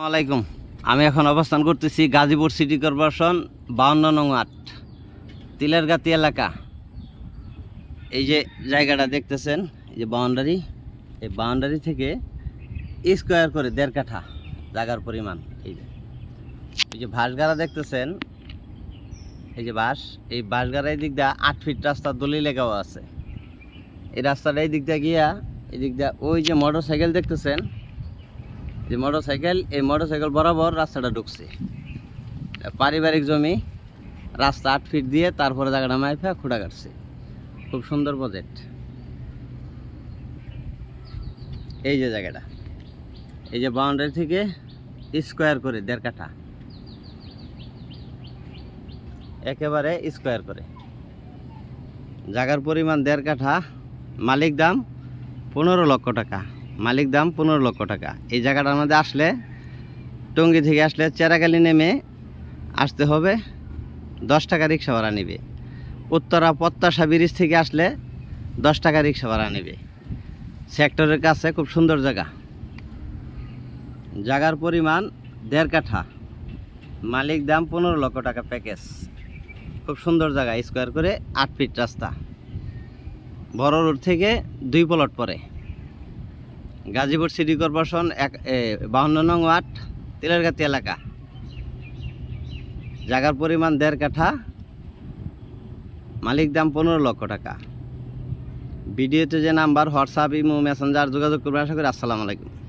আলাইকুম। আমি এখন অবস্থান করতেছি গাজীপুর সিটি কর্পোরেশন বাউন্ন নং আট তিলেরগাতি এলাকা। এই যে জায়গাটা দেখতেছেন, এই যে বাউন্ডারি এই বাউন্ডারি থেকে স্কোয়ার করে দেড় কাঠা জায়গার পরিমাণ, এই যে। এই যে ভাসগাড়া দেখতেছেন, এই যে বাঁশ এই বাঁশগাড়া এই দিক দিয়ে আট ফিট রাস্তা দলি লেগাও আছে। এই রাস্তাটা এই দিক দিয়ে গিয়া এই দিক দিয়ে ওই যে মোটর সাইকেল দেখতেছেন যে মোটর সাইকেল এই মোটর সাইকেল বরাবর রাস্তাটা ঢুকছে। পারিবারিক জমি, রাস্তা আট ফিট দিয়ে তারপরে জায়গাটা মাইফা খুঁড়া কাটছে। খুব সুন্দর প্রজেক্ট এই যে জায়গাটা, এই যে বাউন্ডারি থেকে স্কোয়ার করে দেড় কাঠা। একেবারে স্কোয়ার করে। জায়গার পরিমাণ দেড় কাঠা, মালিক দাম পনেরো লক্ষ টাকা। মালিক দাম পনেরো লক্ষ টাকা। এই জায়গাটার মধ্যে আসলে টঙ্গি থেকে আসলে চেরাকালি নেমে আসতে হবে, দশ টাকা রিক্সা ভাড়া নেবে। উত্তরা প্রত্যাশা ব্রিজ থেকে আসলে দশ টাকা রিক্সা ভাড়া নেবে। সেক্টরের কাছে খুব সুন্দর জায়গা। জায়গার পরিমাণ দেড় কাঠা। মালিক দাম পনেরো লক্ষ টাকা প্যাকেজ। খুব সুন্দর জায়গা, স্কোয়ার করে আট ফিট রাস্তা। বড় রোড থেকে দুই প্লট পরে গাজীপুর সিটি কর্পোরেশন এক বাহান্ন নং ওয়ার্ড, তিলেরগাতি এলাকা। জায়গার পরিমাণ দেড় কাঠা, মালিক দাম পনেরো লক্ষ টাকা। ভিডিওতে যে নাম্বার, হোয়াটসঅ্যাপ, ইমো, মেসেঞ্জার যোগাযোগ করবেন, আশা করি। আসসালামু আলাইকুম।